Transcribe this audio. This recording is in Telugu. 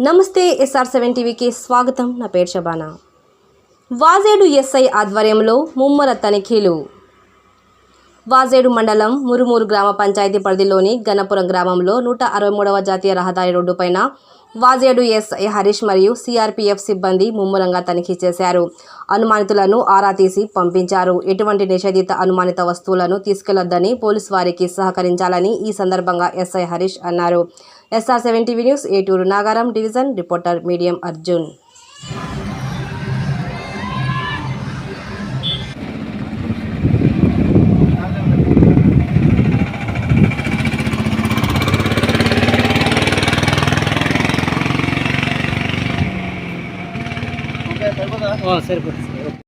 నమస్తే ఎస్ఆర్ సెవెన్ టీవీకి స్వాగతం. నా పేరు శబానా వాజేడు ఎస్ఐ ఆధ్వర్యంలో ముమ్మర తనిఖీలు. వాజేడు మండలం మురుమూరు గ్రామ పంచాయతీ పరిధిలోని గణపురం గ్రామంలో నూట అరవై మూడవ జాతీయ రహదారి రోడ్డుపైన వాజేడు ఎస్ఐ హరీష్ మరియు సిఆర్పీఎఫ్ సిబ్బంది ముమ్మరంగా తనిఖీ చేశారు. అనుమానితులను ఆరా తీసి పంపించారు. ఎటువంటి నిషేధిత అనుమానిత వస్తువులను తీసుకెళ్ళొద్దని పోలీసు వారికి సహకరించాలని ఈ సందర్భంగా ఎస్ఐ హరీష్ అన్నారు. SR seven TV news Eturu Nagaram division reporter medium Arjun. సరిపోతుంది సరిపోతుంది